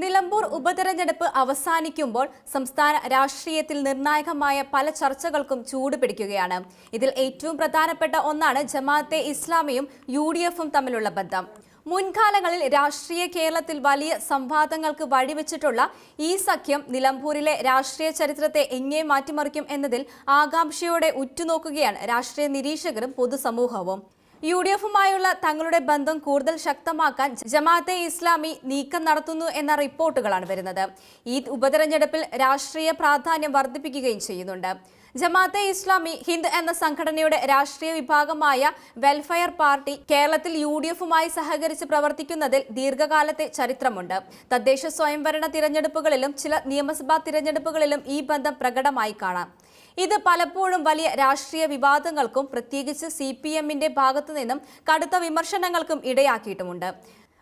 നിലമ്പൂർ ഉപതെരഞ്ഞെടുപ്പ് അവസാനിക്കുമ്പോൾ സംസ്ഥാന രാഷ്ട്രീയത്തിൽ നിർണായകമായ പല ചർച്ചകൾക്കും ചൂട് പിടിക്കുകയാണ്. ഇതിൽ ഏറ്റവും പ്രധാനപ്പെട്ട ഒന്നാണ് ജമാഅത്തെ ഇസ്ലാമിയും യു തമ്മിലുള്ള ബന്ധം. മുൻകാലങ്ങളിൽ രാഷ്ട്രീയ കേരളത്തിൽ വലിയ സംവാദങ്ങൾക്ക് വഴിവെച്ചിട്ടുള്ള ഈ സഖ്യം നിലമ്പൂരിലെ രാഷ്ട്രീയ ചരിത്രത്തെ എങ്ങനെ മാറ്റിമറിക്കും എന്നതിൽ ആകാംക്ഷയോടെ ഉറ്റുനോക്കുകയാണ് രാഷ്ട്രീയ നിരീക്ഷകരും പൊതുസമൂഹവും. യു ഡി എഫുമായുള്ള തങ്ങളുടെ ബന്ധം കൂടുതൽ ശക്തമാക്കാൻ ജമാഅത്തെ ഇസ്ലാമി നീക്കം നടത്തുന്നു എന്ന റിപ്പോർട്ടുകളാണ് വരുന്നത്. ഈ ഉപതെരഞ്ഞെടുപ്പിൽ രാഷ്ട്രീയ പ്രാധാന്യം വർദ്ധിപ്പിക്കുകയും ചെയ്യുന്നുണ്ട്. ജമാഅത്തെ ഇസ്ലാമി ഹിന്ദ് എന്ന സംഘടനയുടെ രാഷ്ട്രീയ വിഭാഗമായ വെൽഫെയർ പാർട്ടി കേരളത്തിൽ യു ഡി എഫുമായി സഹകരിച്ച് പ്രവർത്തിക്കുന്നതിൽ ദീർഘകാലത്തെ ചരിത്രമുണ്ട്. തദ്ദേശ സ്വയംഭരണ തിരഞ്ഞെടുപ്പുകളിലും ചില നിയമസഭാ തിരഞ്ഞെടുപ്പുകളിലും ഈ ബന്ധം പ്രകടമായി കാണാം. ഇത് പലപ്പോഴും വലിയ രാഷ്ട്രീയ വിവാദങ്ങൾക്കും പ്രത്യേകിച്ച് സി പി എമ്മിന്റെ ഭാഗത്തു നിന്നും കടുത്ത വിമർശനങ്ങൾക്കും ഇടയാക്കിയിട്ടുമുണ്ട്.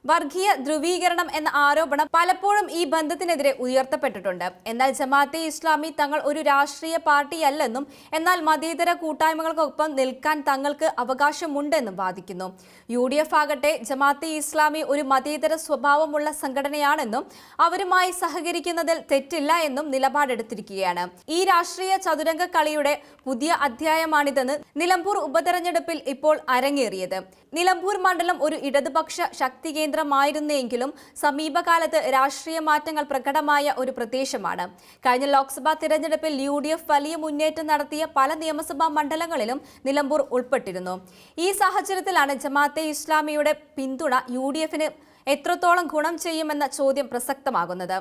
വർഗീയ ധ്രുവീകരണം എന്ന ആരോപണം പലപ്പോഴും ഈ ബന്ധത്തിനെതിരെ ഉയർത്തപ്പെട്ടിട്ടുണ്ട്. എന്നാൽ ജമാഅത്തെ ഇസ്ലാമി തങ്ങൾ ഒരു രാഷ്ട്രീയ പാർട്ടിയല്ലെന്നും എന്നാൽ മതേതര കൂട്ടായ്മകൾക്കൊപ്പം നിൽക്കാൻ തങ്ങൾക്ക് അവകാശമുണ്ടെന്നും വാദിക്കുന്നു. യു ഡി എഫ് ആകട്ടെ ജമാഅത്തെ ഇസ്ലാമി ഒരു മതേതര സ്വഭാവമുള്ള സംഘടനയാണെന്നും അവരുമായി സഹകരിക്കുന്നതിൽ തെറ്റില്ല എന്നും നിലപാടെടുത്തിരിക്കുകയാണ്. ഈ രാഷ്ട്രീയ ചതുരംഗ കളിയുടെ പുതിയ അധ്യായമാണിതെന്ന് നിലമ്പൂർ ഉപതെരഞ്ഞെടുപ്പിൽ ഇപ്പോൾ അരങ്ങേറിയത്. നിലമ്പൂർ മണ്ഡലം ഒരു ഇടതുപക്ഷ ശക്തി കേന്ദ്രമായിരുന്നെങ്കിലും സമീപകാലത്ത് രാഷ്ട്രീയ മാറ്റങ്ങൾ പ്രകടമായ ഒരു പ്രദേശമാണ്. കഴിഞ്ഞ ലോക്സഭാ തിരഞ്ഞെടുപ്പിൽ യു വലിയ മുന്നേറ്റം നടത്തിയ പല നിയമസഭാ മണ്ഡലങ്ങളിലും നിലമ്പൂർ ഉൾപ്പെട്ടിരുന്നു. ഈ സാഹചര്യത്തിലാണ് ജമാഅത്തെ ഇസ്ലാമിയുടെ പിന്തുണ യു എത്രത്തോളം ഗുണം ചെയ്യുമെന്ന ചോദ്യം പ്രസക്തമാകുന്നത്.